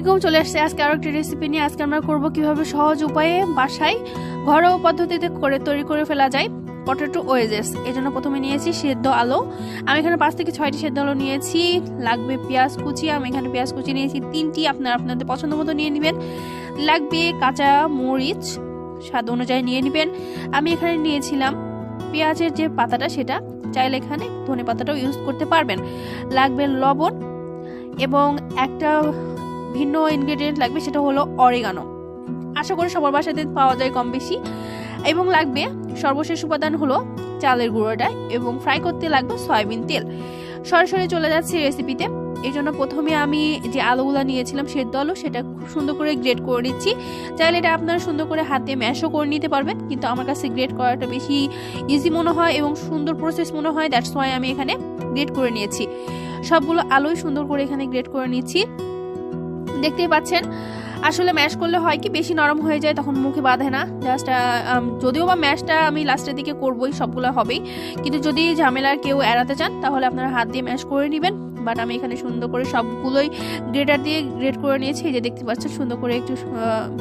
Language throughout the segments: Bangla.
এরকম চলে আসছে। আজকে আরও একটি রেসিপি নিয়ে আজকে আমরা করব কীভাবে সহজ উপায়ে বাসায় ঘরোয়া পদ্ধতিতে করে তৈরি করে ফেলা যায় পটেটো ওয়েজেস এই জন্য প্রথমে নিয়েছি সেদ্ধ আলু। আমি এখানে পাঁচ থেকে ছয়টি সেদ্ধ আলু নিয়েছি। লাগবে পেঁয়াজ কুচি। আমি এখানে পেঁয়াজ কুচি নিয়েছি। তিনটি আপনারা আপনাদের পছন্দ মতো নিয়ে নেবেন। লাগবে কাঁচা মরিচ। স্বাদ অনুযায়ী নিয়ে নেবেন। আমি এখানে নিয়েছিলাম পেঁয়াজের যে পাতাটা সেটা। চাইলে এখানে ধনে পাতাটাও ইউজ করতে পারবেন। লাগবে লবণ এবং একটা ভিন্ন ইনগ্রেডিয়েন্ট লাগবে, সেটা হলো অরেগানো আশা করি সবার বাসাতে পাওয়া যায় কম বেশি এবং লাগবে সর্বশেষ উপাদান হলো চালের গুঁড়োটা এবং ফ্রাই করতে লাগবে সয়াবিন তেল। সরাসরি চলে যাচ্ছে রেসিপিতে এই জন্য প্রথমে আমি যে আলুগুলো নিয়েছিলাম, সেদ্ধ আলু, সেটা খুব সুন্দর করে গ্রেড করে নিচ্ছি। চাইলে এটা আপনারা সুন্দর করে হাতে ম্যাশও করে নিতে পারবেন, কিন্তু আমার কাছে গ্রেড করাটা বেশি ইজি মনে হয় এবং সুন্দর প্রসেস মনে হয় দ্যাটস ওয়াই আমি এখানে গ্রেড করে নিয়েছি। সবগুলো আলুই সুন্দর করে এখানে গ্রেড করে নিচ্ছি। দেখতেই পাচ্ছেন। আসলে ম্যাশ করলে হয় কি, বেশি নরম হয়ে যায়, তখন মুখে বাঁধে না। জাস্ট যদিও বা ম্যাশটা আমি লাস্টের দিকে করবোই, সবগুলো হবেই। কিন্তু যদি ঝামেলার কেউ এড়াতে চান, তাহলে আপনারা হাত দিয়ে ম্যাশ করে নেবেন। বাট আমি এখানে সুন্দর করে সবগুলোই গ্রেটার দিয়ে গ্রেড করে নিয়েছি। যে দেখতে পাচ্ছেন সুন্দর করে একটু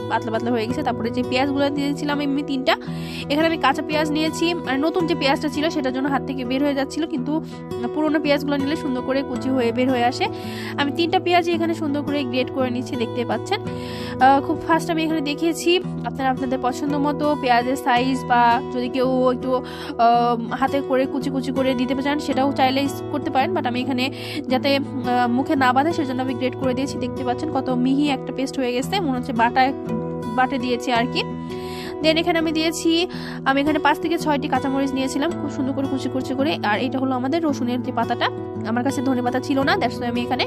পাতলা পাতলা হয়ে গেছে। তারপরে যে পেঁয়াজগুলো দিয়েছিলাম, এমনি তিনটা। এখানে আমি কাঁচা পেঁয়াজ নিয়েছি। মানে নতুন যে পেঁয়াজটা ছিল, সেটার জন্য হাত থেকে বের হয়ে যাচ্ছিল। কিন্তু পুরোনো পেঁয়াজগুলো নিলে সুন্দর করে কুচি হয়ে বের হয়ে আসে। আমি তিনটা পেঁয়াজই এখানে সুন্দর করে গ্রেড করে নিচ্ছি, দেখতে পাচ্ছেন। খুব ফার্স্ট আমি এখানে দেখিয়েছি। আপনারা আপনাদের পছন্দ মতো পেঁয়াজের সাইজ বা যদি কেউ একটু হাতে করে কুচি কুচি করে দিতে চান, সেটাও চাইলে করতে পারেন। বাট আমি এখানে যাতে মুখে না বাঁধে, সেজন্য আমি গ্রেড করে দিয়েছি। দেখতে পাচ্ছেন কত মিহি একটা পেস্ট হয়ে গেছে। মনে হচ্ছে বাটা, বাটে দিয়েছি আর কি। দেন এখানে আমি দিয়েছি, আমি এখানে পাঁচ থেকে ছয়টি কাঁচামরিচ নিয়েছিলাম, খুব সুন্দর করে কুচি কুচি করে। আর এটা হলো আমাদের রসুনের যে পাতাটা। আমার কাছে ধনে পাতা ছিল না দ্যাটস আমি এখানে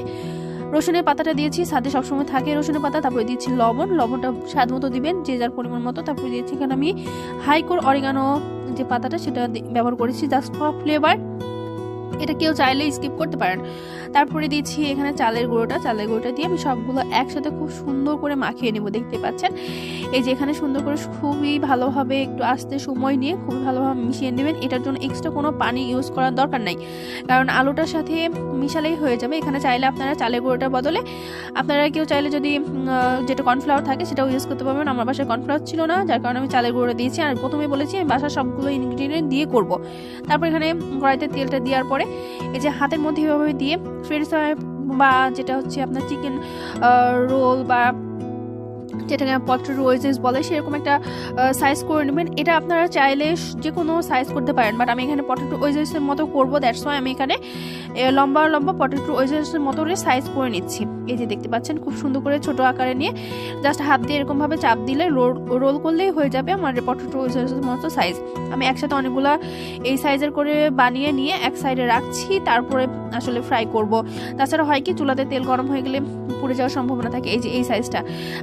রসুনের পাতাটা দিয়েছি। সাথে সবসময় থাকে রসুনের পাতা, তারপরে দিয়েছি লবণ। লবণটা স্বাদ মতো দিবেন, যে যার পরিমাণ মতো। তারপরে দিয়েছি এখানে আমি হাইকোর অরিগানো যে পাতাটা, সেটা ব্যবহার করেছি জাস্ট ফ্লেভার এটা কেউ চাইলে স্কিপ করতে পারেন। তারপরে দিচ্ছি এখানে চালের গুঁড়োটা। চালের গুঁড়োটা দিয়ে আমি সবগুলো একসাথে খুব সুন্দর করে মাখিয়ে নেব, দেখতে পাচ্ছেন? এই যে এখানে সুন্দর করে খুবই ভালোভাবে একটু আসতে সময় নিয়ে খুবই ভালোভাবে মিশিয়ে নেবেন। এটার জন্য এক্সট্রা কোনো পানি ইউজ করার দরকার নাই। কারণ আলুটার সাথে মিশালেই হয়ে যাবে। এখানে চাইলে আপনারা চালের গুঁড়োটার বদলে আপনারা কেউ চাইলে যদি যেটা কর্নফ্লাওয়ার থাকে সেটাও ইউজ করতে পারবেন। আমার বাসায় কর্নফ্লাওয়ার ছিল না, যার কারণে আমি চালের গুঁড়োটা দিয়েছি। আর প্রথমে বলেছি আমি বাসার সবগুলো ইনগ্রিডিয়েন্ট দিয়ে করব। তারপর এখানে কড়াইতে তেলটা দেওয়ার পরে এই যে হাতের মধ্যে এভাবে দিয়ে ফ্রেন্ডস বা যেটা হচ্ছে আপনার চিকেন রোল বা যেটাকে পটেটো ওয়েজেস বলে, সেরকম একটা সাইজ করে নেবেন। এটা আপনারা চাইলে যে কোনো সাইজ করতে পারেন বাট আমি এখানে পটেটো ওয়েজেসের মতো করব দ্যাটস ওয়াই আমি এখানে লম্বা লম্বা পটেটো ওয়েজেসের মতো করে সাইজ করে নিচ্ছি। এই যে দেখতে পাচ্ছেন, খুব সুন্দর করে ছোট আকারে নিয়ে জাস্ট হাত দিয়ে এরকমভাবে চাপ দিলে রোল রোল করলেই হয়ে যাবে আমার পটেটো ওয়েজেসের মতো সাইজ আমি একসাথে অনেকগুলো এই সাইজের করে বানিয়ে নিয়ে এক সাইডে রাখছি, তারপরে আসলে ফ্রাই করব। তাছাড়া হয় কি, চুলাতে তেল গরম হয়ে গেলে পুড়ে যাওয়ার সম্ভাবনা থাকে এই যে, এই সাইজটা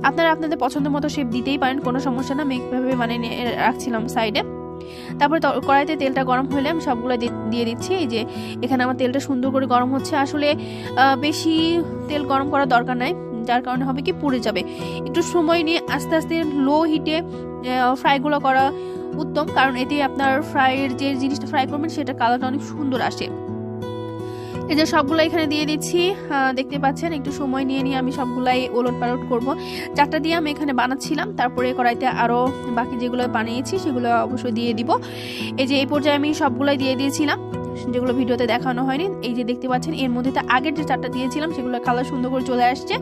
আপনারা আপনাদের পছন্দ মতো শেপ দিতেই পারেন, কোনো সমস্যা না। আমি এইভাবে মানে রাখছিলাম সাইডে তারপরে কড়াইতে তেলটা গরম হলে আমি সবগুলো দিয়ে দিচ্ছি। এই যে, এখানে আমার তেলটা সুন্দর করে গরম হচ্ছে। আসলে বেশি তেল গরম করার দরকার নাই। যার কারণে হবে কি, পুড়ে যাবে। একটু সময় নিয়ে আস্তে আস্তে লো হিটে ফ্রাইগুলো করা উত্তম। কারণ এতে আপনার ফ্রাইয়ের যে জিনিসটা ফ্রাই করবেন সেটা কালারটা অনেক সুন্দর আসে। এই যে সবগুলো এখানে দিয়ে দিচ্ছি। দেখতে পাচ্ছেন, একটু সময় নিয়ে নিয়ে আমি সবগুলাই ওলট পালট করব। চারটা দিয়ে আমি এখানে বানাচ্ছিলাম, তারপরে কড়াইতে আরও বাকি যেগুলো বানিয়েছি, সেগুলো অবশ্যই দিয়ে দিব। এই যে এই পর্যায়ে আমি সবগুলাই দিয়ে দিয়েছিলাম। যেগুলো ভিডিওতে দেখানো হয়নি, এই যে দেখতে পাচ্ছেন, এর মধ্যে তো আগের যে চারটা দিয়েছিলাম, সেগুলো কালার সুন্দর করে চলে আসছে।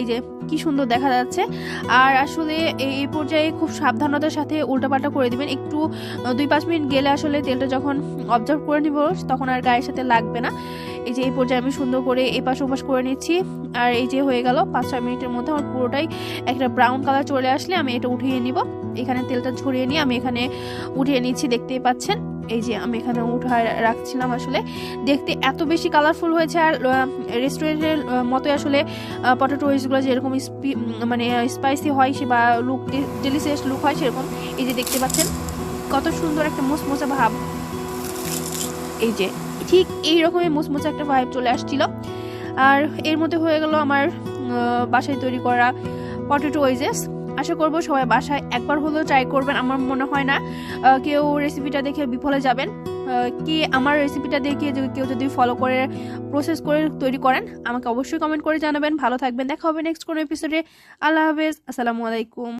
এই যে কি সুন্দর দেখা যাচ্ছে। আর আসলে এই পর্যায়ে খুব সাবধানতার সাথে উল্টাপাল্টা করে দিবেন। একটু দুই পাঁচ মিনিট গেলে আসলে তেলটা যখন অবজার্ভ করে নিব, তখন আর গায়ের সাথে লাগবে না। এই যে এই পর্যায়ে আমি সুন্দর করে এপাশ ওপাশ করে নিচ্ছি। আর এই যে হয়ে গেল, পাঁচ ছয় মিনিটের মধ্যে আমার পুরোটাই একটা ব্রাউন কালার চলে আসলে আমি এটা উঠিয়ে নিব। এখানে তেলটা ছড়িয়ে নিয়ে আমি এখানে উঠিয়ে নিচ্ছি, দেখতেই পাচ্ছেন। এই যে আমি এখানে উঠায় রাখছিলাম আসলে। দেখতে এত বেশি কালারফুল হয়েছে আর রেস্টুরেন্টের মতোই আসলে পটেটো ওয়েজগুলো যেরকম মানে স্পাইসি হয় সে বা লুক ডেলিসিয়াস লুক হয় সেরকম। এই যে দেখতে পাচ্ছেন, কত সুন্দর একটা মোচমোচা ভাব। এই যে, ঠিক এই রকমের মোচমোচা একটা ভাইব চলে আসছিল। আর এর মধ্যে হয়ে গেল আমার বাসায় তৈরি করা পটেটো ওয়েজেস আশা করব সবাই বাসায় একবার হলেও ট্রাই করবেন, আমার মনে হয় না। কেউ রেসিপিটা দেখে বিফলে যাবেন। কি আমার রেসিপিটা দেখে যদি কেউ যদি ফলো করে প্রসেস করে তৈরি করেন, আমাকে অবশ্যই কমেন্ট করে জানাবেন। ভালো থাকবেন, দেখা হবে নেক্সট কোনো এপিসোডে আল্লাহ হাফেজ, আসসালামু আলাইকুম।